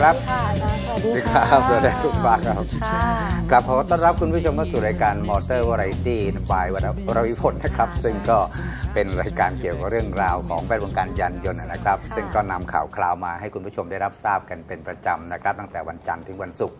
ครับค่ะอาจารย์สวัสสวัสดีดีคค่ะรับ สวัสดีทุกท่านครับ ค่ะกลับขอต้อนรับคุณผู้ชมเข้าสู่รายการมอเตอร์วาไรตี้บายวรวิพลนะครับ ซึ่งก็เป็นรายการเกี่ยวกับเรื่องราวของแวดวงการยานยนต์นะครับค่ะซึ่งก็นำข่าวคราวมาให้คุณผู้ชมได้รับทราบกันเป็นประจำนะครับ ตั้งแต่วันจันทร์ถึงวันศุกร์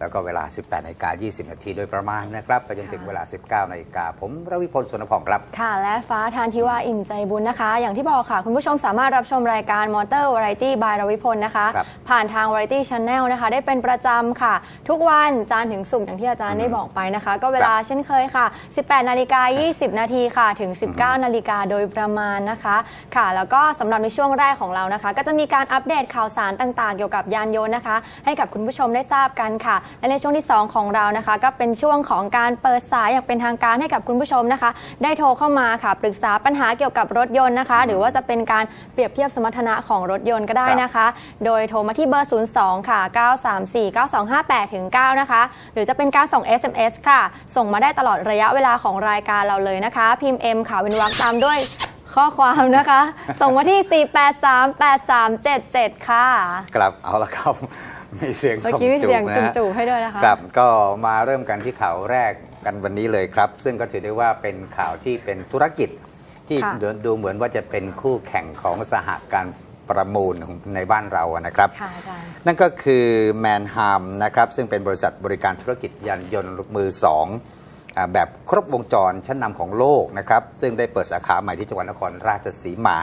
แล้วก็เวลา 18นาฬิกา20 นาทีโดยประมาณนะครับไปจนถึงเวลา 19นาฬิกาผมรวิพลสุนทรพงศ์ครับ ค่ะ และฟ้าทานทิวาอิ่มใจบุญนะคะ อย่างที่บอกค่ะ คุณผู้ชมสามารถรับชมรายการมอเตอร์วาไรตี้บายรวิพลนะคะครับผ่านทางวาไรตี้ช n แนลนะคะ ได้เป็นประจำค่ะ ทุกวันจันทร์ถึงศุกร์อย่างที่อาจารย์ได้บอกไปนะคะ ก็เวลาเช่นเคยค่ะ 18นาฬิกา20 นาทีค่ะถึง 19นาฬิกาโดยประมาณนะคะ ค่ะ แล้วก็สำหรับในช่วงแรกของเรานะคะ ก็จะมีการอัปเดตข่าวสารต่าง ๆ เกี่ยวกับยานยนต์นะคะ ให้กับคุณผู้ชมได้ทราบกันค่ะและในช่วงที่ 2 ของเรานะคะ ก็เป็นช่วงของการเปิดสายอย่างเป็นทางการให้กับคุณผู้ชมนะคะ ได้โทรเข้ามาค่ะปรึกษาปัญหาเกี่ยวกับรถยนต์นะคะ หรือว่าจะเป็นการเปรียบเทียบสมรรถนะของรถยนต์ก็ได้นะคะ โดยโทรมาที่เบอร์ 02 ค่ะ 934 9258ถึง9นะคะ หรือจะเป็นการส่ง SMS ค่ะ ส่งมาได้ตลอดระยะเวลาของรายการเราเลยนะคะ พิมพ์ M ค่ะเว้นวรรคตามด้วยข้อความนะคะ ส่งมาที่ 4838377 ค่ะกลับ เอาละครับ มีเสียงเมื่อส่งกี้มีจูเสียงบนะฮะจู่ๆให้ด้วยนะคะ ครับก็มาเริ่มกันที่ข่าวแรกกันวันนี้เลยครับ ซึ่งก็ถือได้ว่าเป็นข่าวที่เป็นธุรกิจ ที่ค่ะดูดูเหมือนว่าจะเป็นคู่แข่งของสหการประมูลของในบ้านเราอะนะครับ ค่ะอาจารย์ นั่นก็คือแมนฮามนะครับซึ่งเป็นบริษัทบริการธุรกิจยานยนต์มือสองอาแบบครบวงจรชั้นนำของโลกนะครับ ซึ่งได้เปิดสาขาใหม่ที่จังหวัดนครราชสีมา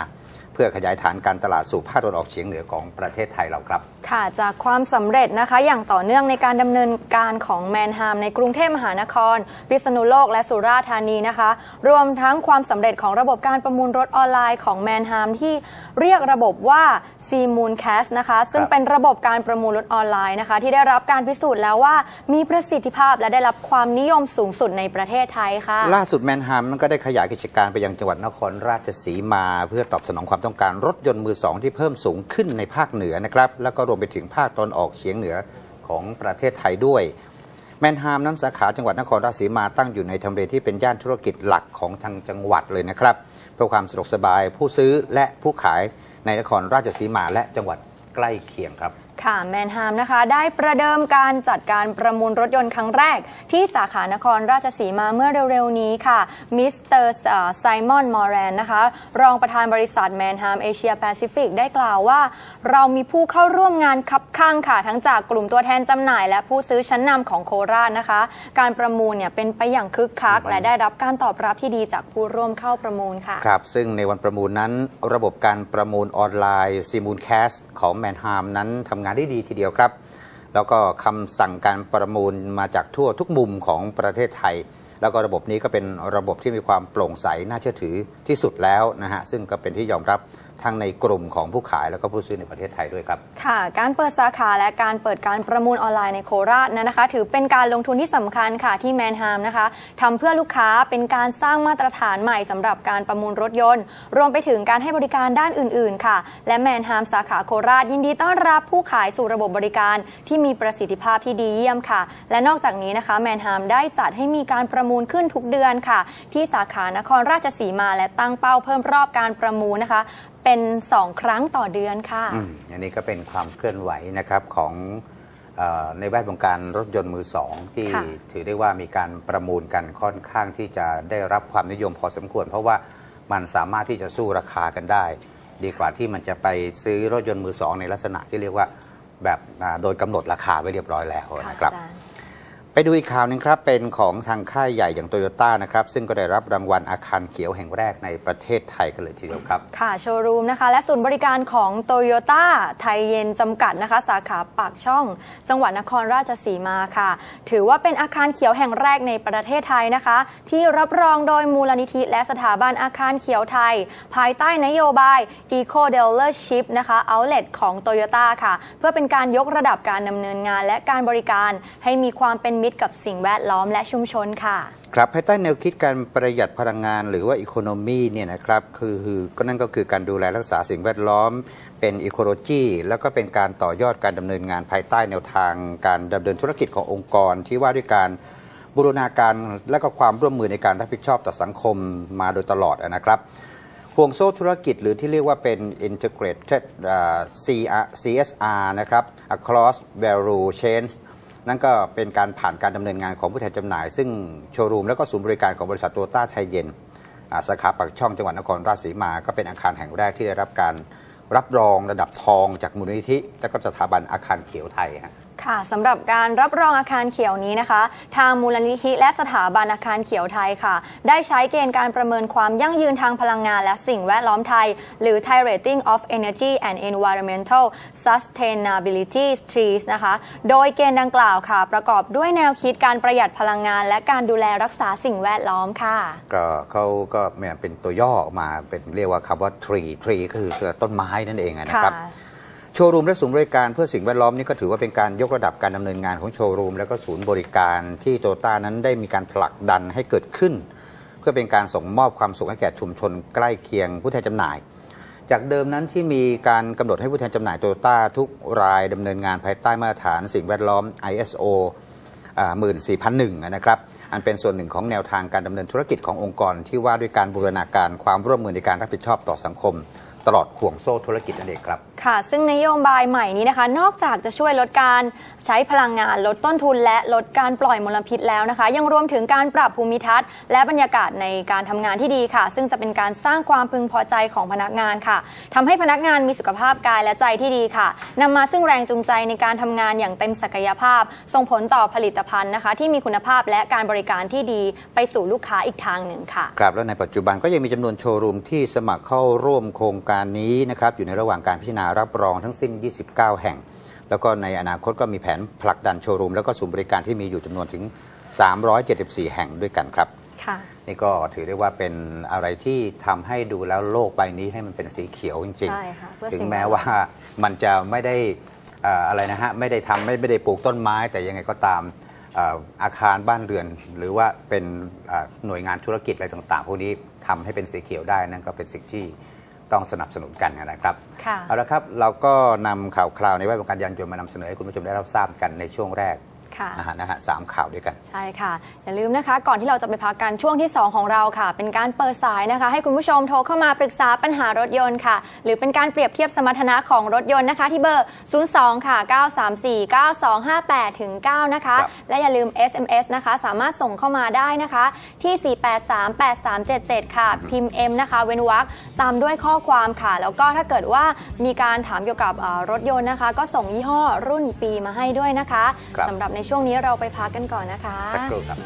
เพื่อขยายฐานการตลาดสู่ภาคตะวันออกเฉียงเหนือของประเทศไทยเราครับ ค่ะจากความสำเร็จนะคะ อย่างต่อเนื่องในการดำเนินการของแมนฮามในกรุงเทพมหานคร พิษณุโลกและสุราษฎร์ธานีนะคะ รวมทั้งความสำเร็จของระบบการประมูลรถออนไลน์ของแมนฮามที่เรียกระบบว่า c m o o n c a s นะคะ ซึ่งครับเป็นระบบการประมูลรถออนไลน์นะคะ ที่ได้รับการพิสูจน์แล้วว่ามีประสิทธิภาพและได้รับความนิยมสูงสุดในประเทศไทยค่ะ ล่าสุดแมนฮัมมันก็ได้ขยายกิจการไปยังจังหวัดนครราชสีมา เพื่อตอบสนองความต้องการรถยนต์มือสองที่เพิ่มสูงขึ้นในภาคเหนือนะครับ แล้วก็รวมไปถึงภาคตอนออกเฉียงเหนือของประเทศไทยด้วย แมนฮามน้ำสาขาจังหวัดนครราชสีมาตั้งอยู่ในทำเลที่เป็นย่านธุรกิจหลักของทางจังหวัดเลยนะครับ เพื่อความสะดวกสบายผู้ซื้อและผู้ขายในนครราชสีมาและจังหวัดใกล้เคียงครับ ค่ะแมนฮามนะคะ ได้ประเดิมการจัดการประมูลรถยนต์ครั้งแรก ที่สาขานครราชสีมาเมื่อเร็วๆ นี้ค่ะมิสเตอร์ไซมอนมอร์แรนนะคะ รองประธานบริษัทแมนฮามเอเชียแปซิฟิกได้กล่าวว่า เรามีผู้เข้าร่วมงานคับข้างค่ะ ทั้งจากกลุ่มตัวแทนจำหน่าย และผู้ซื้อชั้นนำของโคราชนะคะ การประมูลเนี่ยเป็นไปอย่างคึกคัก และได้รับการตอบรับที่ดีจากผู้ร่วมเข้าประมูลค่ะครับซึ่งในวันประมูลนั้น ระบบการประมูลออนไลน์ s i m u l c a s t ของแมนฮามนั้นทำงานได้ดีทีเดียวครับ แล้วก็คำสั่งการประมูลมาจากทั่วทุกมุมของประเทศไทย แล้วก็ระบบนี้ก็เป็นระบบที่มีความโปร่งใสน่าเชื่อถือที่สุดแล้วนะฮะซึ่งก็เป็นที่ยอมรับ ทั้งในกลุ่มของผู้ขายแล้วก็ผู้ซื้อในประเทศไทยด้วยครับ ค่ะ การเปิดสาขาและการเปิดการประมูลออนไลน์ในโคราชนั้นนะคะ ถือเป็นการลงทุนที่สำคัญค่ะที่แมนฮามนะคะทำเพื่อลูกค้าเป็นการสร้างมาตรฐานใหม่สำหรับการประมูลรถยนต์ รวมไปถึงการให้บริการด้านอื่น ๆ ค่ะ และแมนฮามสาขาโคราชยินดีต้อนรับผู้ขายสู่ระบบบริการที่มีประสิทธิภาพที่ดีเยี่ยมค่ะ และนอกจากนี้นะคะแมนฮามได้จัดให้มีการประมูลขึ้นทุกเดือนค่ะ ที่สาขานครราชสีมาและตั้งเป้าเพิ่มรอบการประมูลนะคะ เป็น 2 ครั้งต่อเดือนค่ะ อืมอันนี้ก็เป็นความเคลื่อนไหวนะครับของเออในแวดวงการรถยนต์มือสองที่ค่ะถือได้ว่ามีการประมูลกันค่อนข้างที่จะได้รับความนิยมพอสมควร เพราะว่ามันสามารถที่จะสู้ราคากันได้ ดีกว่าที่มันจะไปซื้อรถยนต์มือสองในลักษณะที่เรียกว่าแบบอ่าโดยกำหนดราคาไว้เรียบร้อยแล้วค่ะนะครับ อาจารย์ ไปดูอีกข่าวหนึงครับ เป็นของทางค่ายใหญ่อย่างโตโยต้านะครับ ซึ่งก็ได้รับรางวัลอาคารเขียวแห่งแรกในประเทศไทยกันเลยทีเดียวครับ ค่ะ โชว์รูมนะคะ และศูนย์บริการของโตโยต้าไทยเย็นจำกัดนะคะ สาขาปากช่อง จังหวัดนครราชสีมาค่ะ ถือว่าเป็นอาคารเขียวแห่งแรกในประเทศไทยนะคะ ที่รับรองโดยมูลนิธิและสถาบันอาคารเขียวไทย ภายใต้นโยบาย Eco Dealership นะคะ Outlet ของโตโยต้าค่ะ เพื่อเป็นการยกระดับการดำเนินงาน และการบริการให้มีความเป็นมิตรกับสิ่งแวดล้อมและชุมชนค่ะ ครับภายใต้แนวคิดการประหยัดพลังงานหรือว่าอีโคโนมีเนี่ยนะครับคือก็นั่นก็คือการดูแลรักษาสิ่งแวดล้อม เป็นอีโคโลจีแล้วก็เป็นการต่อยอดการดำเนินงานภายใต้แนวทางการดำเนินธุรกิจขององค์กรที่ว่าด้วยการบูรณาการและก็ความร่วมมือในการรับผิดชอบต่อสังคมมาโดยตลอดนะครับห่วงโซ่ธุรกิจหรือที่เรียกว่าเป็น integrated CR CSR นะครับ across value chains นั่นก็เป็นการผ่านการดำเนินงานของผู้แทนจำหน่าย ซึ่งโชว์รูมและก็ศูนย์บริการของบริษัทโตต้าไทยเย็นสาขาปากช่องจังหวัดนครราชสีมา ก็เป็นอาคารแห่งแรกที่ได้รับการรับรองระดับทองจากมูลนิธิ และก็สถาบันอาคารเขียวไทยฮะ ค่ะสำหรับการรับรองอาคารเขียวนี้นะคะ ทางมูลนิธิและสถาบันอาคารเขียวไทยค่ะ ได้ใช้เกณฑ์การประเมินความยั่งยืนทางพลังงานและสิ่งแวดล้อมไทย หรือ Thai Rating of Energy and Environmental Sustainability Trees นะคะ โดยเกณฑ์ดังกล่าวค่ะ ประกอบด้วยแนวคิดการประหยัดพลังงาน และการดูแลรักษาสิ่งแวดล้อมค่ะ ก็เขาก็เหมือนเป็นตัวย่อออกมาเป็นเรียกว่าคำว่า tree tree ก็คือคือต้นไม้นั่นเองอะนะครับ โชว์รูมและศูนย์บริการเพื่อสิ่งแวดล้อมนี่ก็ถือว่าเป็นการยกระดับการดำเนินงานของโชว์รูม และก็ศูนย์บริการที่โตต้านั้นได้มีการผลักดันให้เกิดขึ้น เพื่อเป็นการส่งมอบความสุขให้แก่ชุมชนใกล้เคียงผู้แทนจำหน่าย จากเดิมนั้นที่มีการกำหนดให้ผู้แทนจำหน่ายโตต้าทุกรายดำเนินงานภายใต้มาตรฐานสิ่งแวดล้อม ISO 14001นะครับอันเป็นส่วนหนึ่งของแนวทางการดำเนินธุรกิจขององค์กร ที่ว่าด้วยการบูรณาการความร่วมมือในการรับผิดชอบต่อสังคม ตลอดห่วงโซ่ธุรกิจนั่นเองครับ ค่ะ ซึ่งนโยบายใหม่นี้นะคะ นอกจากจะช่วยลดการใช้พลังงาน ลดต้นทุน และลดการปล่อยมลพิษแล้วนะคะ ยังรวมถึงการปรับภูมิทัศน์ และบรรยากาศในการทำงานที่ดีค่ะ ซึ่งจะเป็นการสร้างความพึงพอใจของพนักงานค่ะทำให้พนักงานมีสุขภาพกายและใจที่ดีค่ะนำมาซึ่งแรงจูงใจในการทำงานอย่างเต็มศักยภาพ ส่งผลต่อผลิตภัณฑ์นะคะ ที่มีคุณภาพและการบริการที่ดีไปสู่ลูกค้าอีกทางหนึ่งค่ะครับแล้วในปัจจุบันก็ยังมีจำนวนโชว์รูมที่สมัครเข้าร่วมโครงการนี้นะครับอยู่ในระหว่างการพิจารณารับรองทั้งสิ้น 29 แห่ง แล้วก็ในอนาคตก็มีแผนผลักดันโชว์รูม แล้วก็ศูนย์บริการที่มีอยู่จำนวนถึง 374 แห่งด้วยกันครับค่ะนี่ก็ถือได้ว่าเป็นอะไรที่ทำให้ดูแล้วโลกใบนี้ให้มันเป็นสีเขียวจริงใช่ค่ะเพื่อๆถึงสิ่งแม้แวดล้อมว่ามันจะไม่ได้เอ่ออะไรนะฮะไม่ได้ทำไม่ไม่ได้ปลูกต้นไม้ แต่ยังไงก็ตามเอ่ออาคารบ้านเรือน หรือว่าเป็นเอ่อหน่วยงานธุรกิจอะไรต่างๆ พวกนี้ทำให้เป็นสีเขียวได้นั่นก็เป็นสิ่งที่ ต้องสนับสนุนกันนะครับค่ะเอาละครับเราก็นำข่าวคราวในแวดวงการยานยนต์มานำเสนอให้คุณผู้ชมได้รับทราบกันในช่วงแรก ค่ะนะฮะนะฮะสามข่าวด้วยกัน ใช่ค่ะ อย่าลืมนะคะ ก่อนที่เราจะไปพักกันช่วงที่ 2 ของเราค่ะ เป็นการเปิดสายนะคะ ให้คุณผู้ชมโทรเข้ามาปรึกษาปัญหารถยนต์ค่ะ หรือเป็นการเปรียบเทียบสมรรถนะของรถยนต์นะคะ ที่เบอร์ 02 ค่ะ 934 9258ถึง9นะคะครับและอย่าลืม SMS นะคะ สามารถส่งเข้ามาได้นะคะ ที่ 4838377 ค่ะ พิมพ์ M นะคะ เว้นวรรคตามด้วยข้อความค่ะ แล้วก็ถ้าเกิดว่ามีการถามเกี่ยวกับเอ่อรถยนต์นะคะ ก็ส่งยี่ห้อรุ่นปีมาให้ด้วยนะคะครับสำหรับในช่วงนี้เราไปพักกันก่อนนะคะ สักครู่ครับ